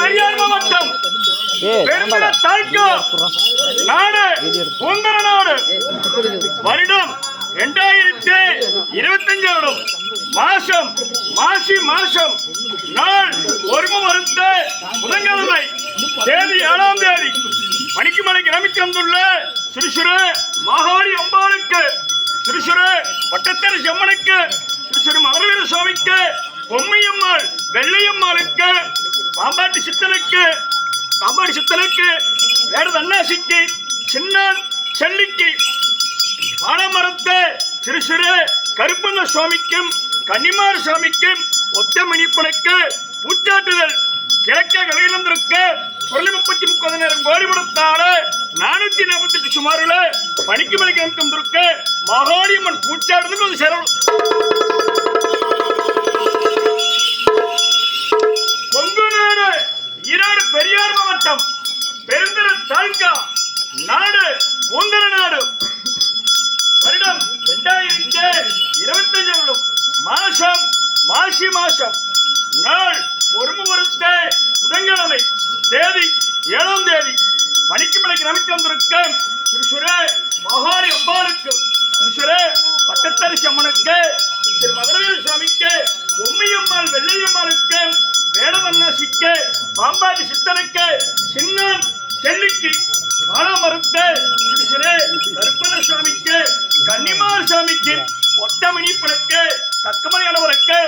பெரியார் மாவட்டம். தாழ்கா. நாடு சுதந்திர நாடு. வருடம் இரண்டாயிரத்தி இருபத்தஞ்சு வருடம் மாசம் மாசி மாசம். நாள் ஒரு வருத்த புதன்கிழமை தேதி ஏழாம் தேதி. மணிக்குமலைக்கு நம்பிக்கை வந்துள்ள சிறு சிறு மாகாளி அம்பாளுக்கு சிறு சிறு பட்டத்தர செம்மனுக்கு சிறு சிறு மதுரவீர சுவாமிக்கு பொம்மையம்மாள் வெள்ளையம்மாளுக்கு பாம்பாட்டி சித்தனுக்கு பாம்பாடி சித்தனுக்கு வேட அண்ணாசிக்கு சின்னான் செல்லிக்கு ஆலமரத்து சிறு சிறு கருப்பண்ண சுவாமிக்கும் கன்னிமார சுவாமிக்கும் ஒத்த மணிப்பனுக்கு பூச்சாட்டுதல் கிழக்க விளையிலிருந்திருக்க பொருளை முப்பத்தி முப்பது நேரம் கோடி கொடுத்தாலே நானூத்தி நாற்பத்தி எட்டு சுமாரில் பணிக்கு மலைக்கு நமக்கு வந்திருக்க. மகாளியம்மன் பூச்சாட்டுதல் கொஞ்சம் சேரணும். தாலுகா நாடு பூந்தர நாடு. வருடம் இரண்டாயிரத்தி இருபத்தஞ்சு வருடம் மாசம் மாசி மாசம் நாள் ஒரு வருத்த புதன்கிழமை தேதி ஏழாம் தேதி. மணிக்கு மலைக்கு நம்பிக்கை வந்திருக்கும் திருசுரே மகாரி அம்பாளுக்கு திருசுரே பட்டத்தரிசி அம்மனுக்கு திரு மதுரவீர சுவாமிக்கு பொம்மையம்மாள் வெள்ளையம்மாளுக்கு வேடவண்ணாசிக்கு பாம்பாடி சித்தனுக்கு சின்னான் செல்லிக்கு பாலாமருத்த திருசிரே சாமிக்கு சுவாமிக்கு கன்னிமார் சுவாமிக்கு ஒத்தமணிப்பனுக்கு தக்கமலையானவருக்கு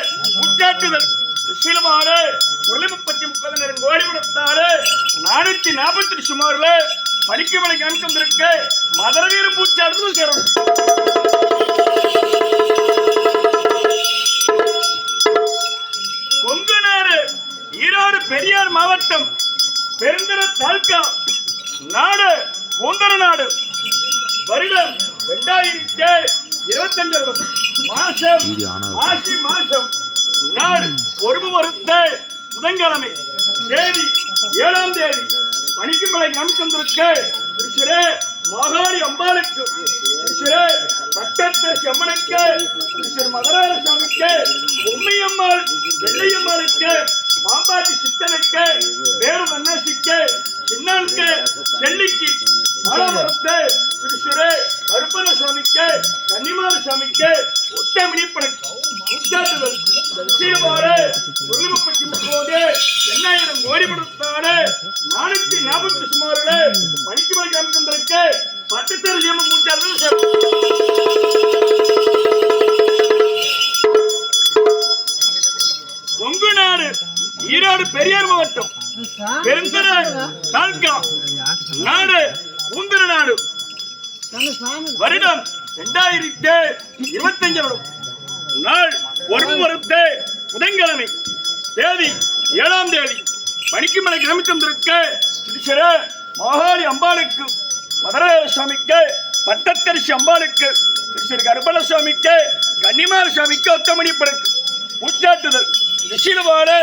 உச்சாட்டுதல் சுசீலமாடு முரளி முப்பத்தி முப்பது நேரம் கோடி கொடுத்தாரு. நானூத்தி நாற்பத்தி சுமார்ல படிக்க மலைக்கு அனுப்பம் இருக்கு மதுரவீர பூச்சாடுதல் சேரணும் கொங்கு நாடு ஈரோடு பெரியார் மாவட்டம் பெருந்திர தாலுகா நாடு பூந்தர நாடு. வருடம் இரண்டாயிரத்தி இருபத்தஞ்சு மாசம் மாசி மாசம். நாள் ஒரு வருத்த புதன்கிழமை தேதி ஏழாம் தேதி. பணிக்குமலை நம்பிக்கொண்டிருக்க திருச்சிரே மாகாணி அம்பாளுக்கு திருச்சிரே பட்டத்தரசி அம்மனுக்கு திரு மதுராய சாமிக்கு பொம்மையம்மாள் வெள்ளையம்மாளுக்கு பாம்பாட்டி சித்தனுக்கு வேறு அண்ணாசிக்கு சின்னானுக்கு செல்லிக்கு மாலாமரத்து திருசுரே கருப்பண சுவாமிக்கு கன்னிமார சுவாமிக்கு ஒட்டை மினிப்பனுக்கு உச்சாட்டுதல் நிச்சயமாறு ஒரு முப்பத்தி முப்பது எண்ணாயிரம் கோடி கொடுத்தாடு நானூத்தி நாற்பத்தி சுமாரில் மணிக்கு மணிக்கு அமைந்திருக்கு பத்து தெரு ஜெம மூச்சாடுதல் கொங்கு நாடு ஈரோடு பெரியார் மாவட்டம். பெருந்தர தாலுகா நாடு பூந்தர நாடு. வருடம் இரண்டாயிரத்தி இருபத்தஞ்சு வருடம் நாள் ஒரு வருத்த புதன்கிழமை தேதி ஏழாம் தேதி. மணிக்குமலை இருக்க திருச்சிர மாகாளி அம்பாளுக்கு மதுராய சுவாமிக்கு பட்டத்தரிசி அம்பாளுக்கு திரு கருப்பண சுவாமிக்கு கன்னிமார சுவாமிக்கு ஒத்தமணி படுக்கு உச்சாட்டுதல் நிஷிலவாடு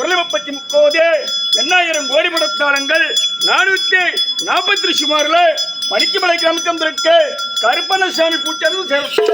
குரலை முப்பத்தி முப்பது. எண்ணாயிரம் கோடி முடத்தாளங்கள் நானூற்றி நாற்பத்தி சுமாரில் மணிக்குமலை கிராமத்தில் இருக்கு கருப்பண்ணசாமி பூச்சாரும் சேர்த்து